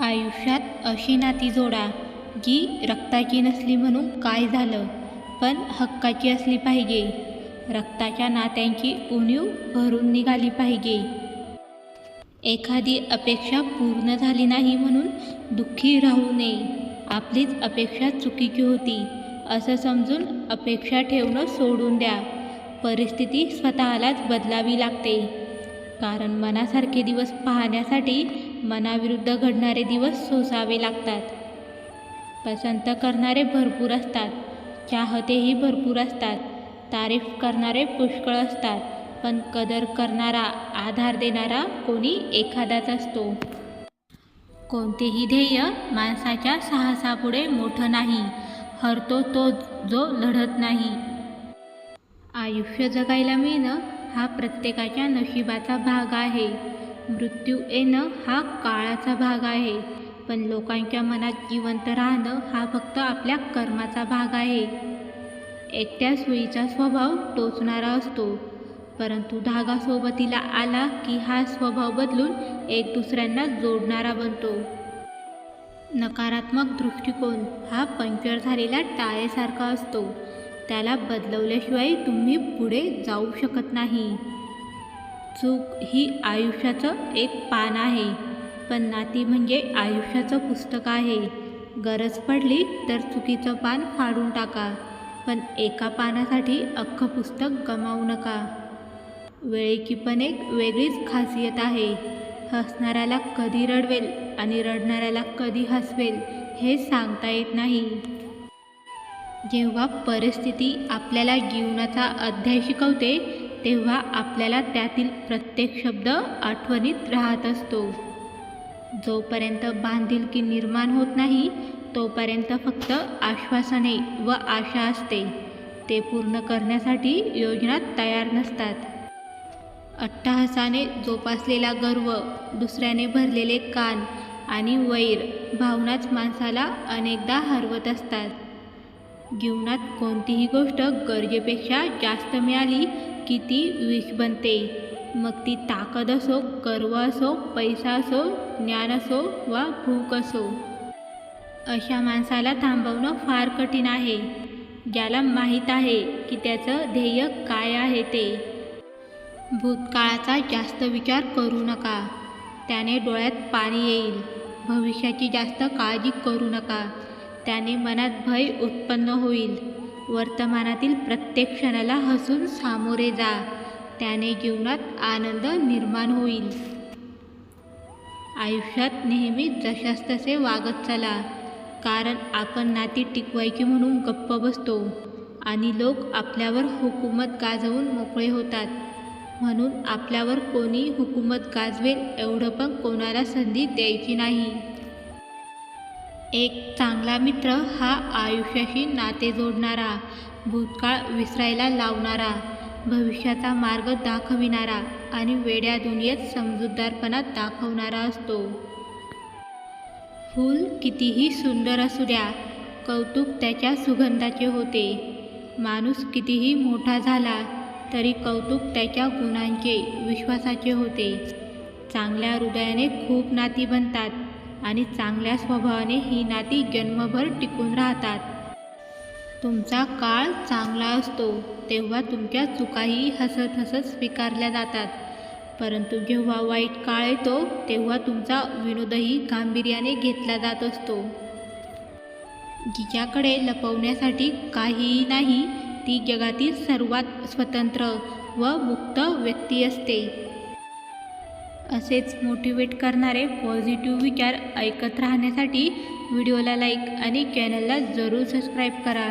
आयुष्यात अशी नाती जोडा जी रक्ताची नसली म्हणून काय झालं? पण हक्काची असली पाहिजे. रक्ताच्या नात्यांची उणीव भरून निघाली पाहिजे. एखादी अपेक्षा पूर्ण झाली नाही म्हणून दुःखी राहू नये. आपलीच अपेक्षा चुकीची होती. असं समजून अपेक्षा ठेवणं सोडून द्या. परिस्थिती स्वतःलाच बदलावी लागते. कारण मनासारखे दिवस पाहण्यासाठी मनाविरुद्ध घडणारे दिवस सोसावे लागतात. पसंत करणारे भरपूर असतात. चाहतेही भरपूर असतात. तारीफ करणारे पुष्कळ असतात. पण कदर करणारा आधार देणारा कोणी एखादाच असतो. कोणतेही ध्येय माणसाच्या साहसापुढे मोठं नाही. हरतो तो जो लढत नाही. आयुष्य जगायला मिळणं हा प्रत्येकाच्या नशिबाचा भाग आहे. मृत्यू येणं हा काळाचा भाग आहे. पण लोकांच्या मनात जिवंत राहणं हा फक्त आपल्या कर्माचा भाग आहे. एकट्या सुईचा स्वभाव टोचणारा असतो. परंतु धागा सोबतीला आला की हा स्वभाव बदलून एक दुसऱ्यांना जोडणारा बनतो. नकारात्मक दृष्टिकोन हा पंक्चर झालेला टाळेसारखा असतो. त्याला बदलवल्याशिवाय तुम्ही पुढे जाऊ शकत नाही. चूक ही आयुष्याचं एक पान आहे. पण नाती म्हणजे आयुष्याचं पुस्तक आहे. गरज पडली तर चुकीचं पान फाडून टाका. पण एका पानासाठी अख्खं पुस्तक गमावू नका. वेळेची पण एक वेगळीच खासियत आहे. हसणाऱ्याला कधी रडवेल आणि रडणाऱ्याला कधी हसवेल हे सांगता येत नाही. जेव्हा परिस्थिती आपल्याला जीवनाचा अध्याय शिकवते तेव्हा आपल्याला त्यातील प्रत्येक शब्द आठवणीत राहत असतो. जोपर्यंत बांधिलकी निर्माण होत नाही तोपर्यंत फक्त आश्वासने व आशा असते. ते पूर्ण करण्यासाठी योजना तयार नसतात. अट्टहासाने जोपासलेला गर्व दुसऱ्याने भरलेले कान आणि वैर भावनाच माणसाला अनेकदा हरवत असतात. जीवनात कोणतीही गोष्ट गरजेपेक्षा जास्त मिळाली की ती विष बनते? मग ती ताकद असो गर्व असो पैसा असो ज्ञान असो वा भूक असो. अशा माणसाला थांबवणं फार कठीण आहे. ज्याला माहीत आहे की त्याचं ध्येय काय आहे ते. भूतकाळाचा जास्त विचार करू नका. त्याने डोळ्यात पाणी येईल. भविष्याची जास्त काळजी करू नका. त्याने मनात भय उत्पन्न होईल. वर्तमानातील प्रत्येक क्षणाला हसून सामोरे जा. त्याने जीवनात आनंद निर्माण होईल. आयुष्यात नेहमी जशास तसे वागत चला. कारण आपण नाती टिकवायची म्हणून गप्प बसतो. आणि लोक आपल्यावर हुकूमत गाजवून मोकळे होतात. म्हणून आपल्यावर कोणी हुकूमत गाजवेल एवढं पण कोणाला संधी द्यायची नाही. एक चांगला मित्र हा आयुष्याशी नाते जोडणारा भूतकाळ विसरायला लावणारा भविष्याचा मार्ग दाखविणारा आणि वेड्या दुनियेत समजूतदारपणा दाखवणारा असतो. फूल कितीही सुंदर असू द्या कौतुक त्याच्या सुगंधाचे होते. माणूस कितीही मोठा झाला तरी कौतुक त्याच्या गुणांचे विश्वासाचे होते. चांगल्या हृदयाने खूप नाती बनतात. आणि चांगल्या स्वभावाने ही नाती जन्मभर टिकून राहतात. तुमचा काळ चांगला असतो तेव्हा तुमच्या चुकाही हसत हसत स्वीकारल्या जातात. परंतु जेव्हा वाईट काळ येतो तेव्हा तुमचा विनोदही गांभीर्याने घेतला जात असतो. जिच्याकडे लपवण्यासाठी काहीही नाही ती जगातील सर्वात स्वतंत्र व मुक्त व्यक्ती असते. असेच मोटिवेट करणारे पॉझिटिव्ह विचार ऐकत राहण्यासाठी व्हिडिओला लाईक आणि चॅनलला जरूर सबस्क्राईब करा.